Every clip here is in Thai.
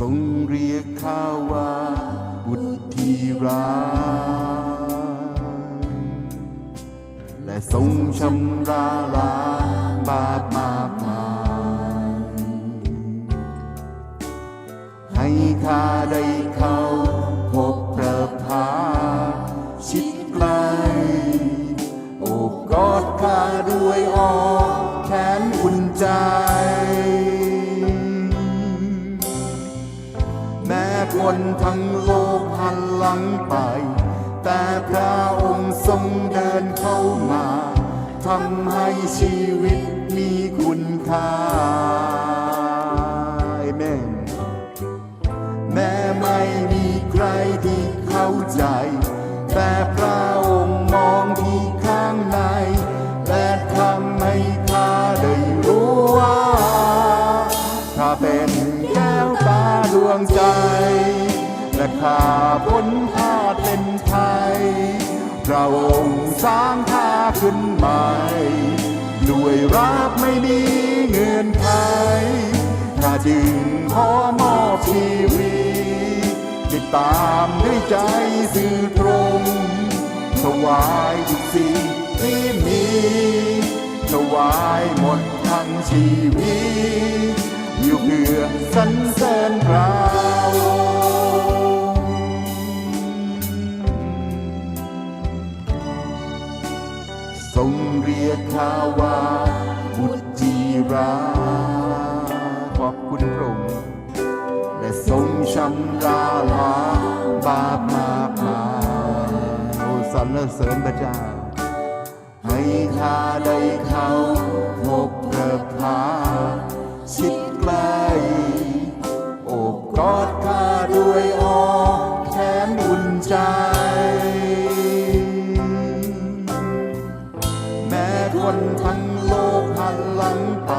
ทรงเรียกข้าว่าบุตรที่รักและทรงชำระล้างบาปมากมายให้ข้าได้ข้า คนทั้งโลกหันหลังไป แต่พระองค์ทรงเดินเข้ามาทำให้ชีวิตมีคุณค่าเอเมนแม้ไม่มี ข้าพ้นพาเป็นไทยพระองค์สร้างข้าขึ้นใหม่ด้วยรักไม่มีเงื่อนไขข้าจึงขอมอบชีวิตติดตามด้วยใจสื่อตรงถวายทุกสิ่งที่มีถวายหมดทั้งชีวิตอยู่เพื่อสรร ทรงเรียกข้าว่าบุตรจีราขอบคุณพระองค์และทรงชำระล้างบาปมากมายโอ้สรรเสริญพระเจ้าให้ข้าได้เข้าพบพระพา ม้คนทั้งโลกหันหลังไป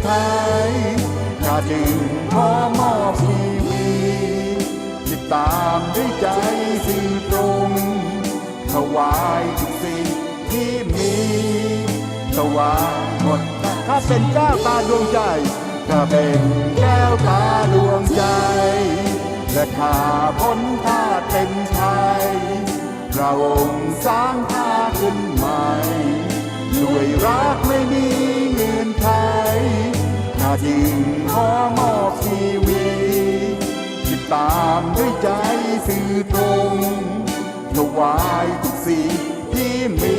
อนไขข้าจึงขอมอบชีวิตติดตามด้วยใจสื่อตรงถวายทุกสิ่งที่มีถวายหมดข้าเป็นแก้วตาดวงใจข้าเป็นแก้วตาดวงใจ และข้าพ้นท่าเป็นไทยพระองค์สร้างข้าขึ้นใหม่ ด้วยรักไม่มีเงื่อนไขข้า จึงขอมอบชีวิตติดตามด้วยใจสื่อตรงถวายทุกสิ่งที่มี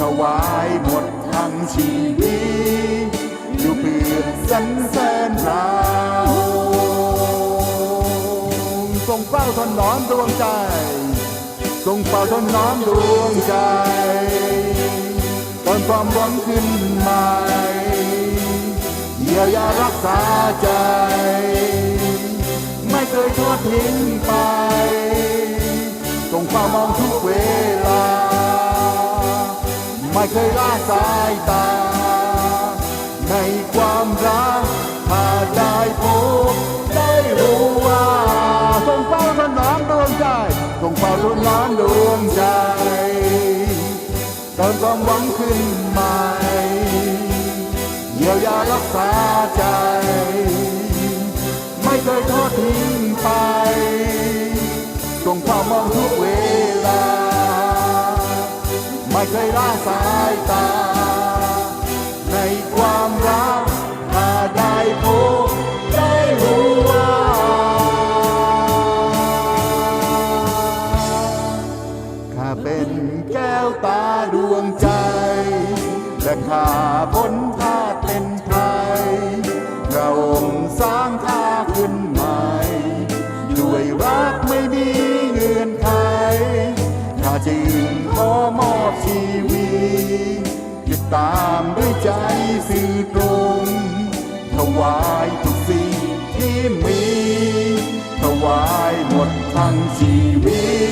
ถวายหมดทั้งชีวิตอยู่เพื่อสรรเสริญเราทรงเฝ้าทนน้อมดวงใจทรงเฝ้าทนน้อมดวงใจตอนความหวังขึ้นใหม่ เยียวยารักษาใจ ไม่เคยทอดทิ้งไปทรงเฝ้ามองทุกเวลา ไม่เคยละสายตา ในความรักถ้าได้พบได้รู้ว่าทรงเฝ้าถนอมดวงใจทรงเฝ้าถนอมดวงใจเติมความหวังขึ้นม่เยียวยารักษาใจ ไม่เคยทอดทิ้งไปทรงเฝ้ามองทุกเวลา ไม่เคยละสายตา ในความรักถ้าได้พบได้รู้ว่า ข้าเป็นแก้วตาดวงใจ และข้าพ้น งสร้างข้าขึ้นใหม่ ด้วยรักไม่มีเงื่อนไขถ้าจึงขอมอบชีวิตยึดตามด้วยใจสื่อตรงถวายทุกสิ่งที่มี ถวายหมดทั้งชีวิต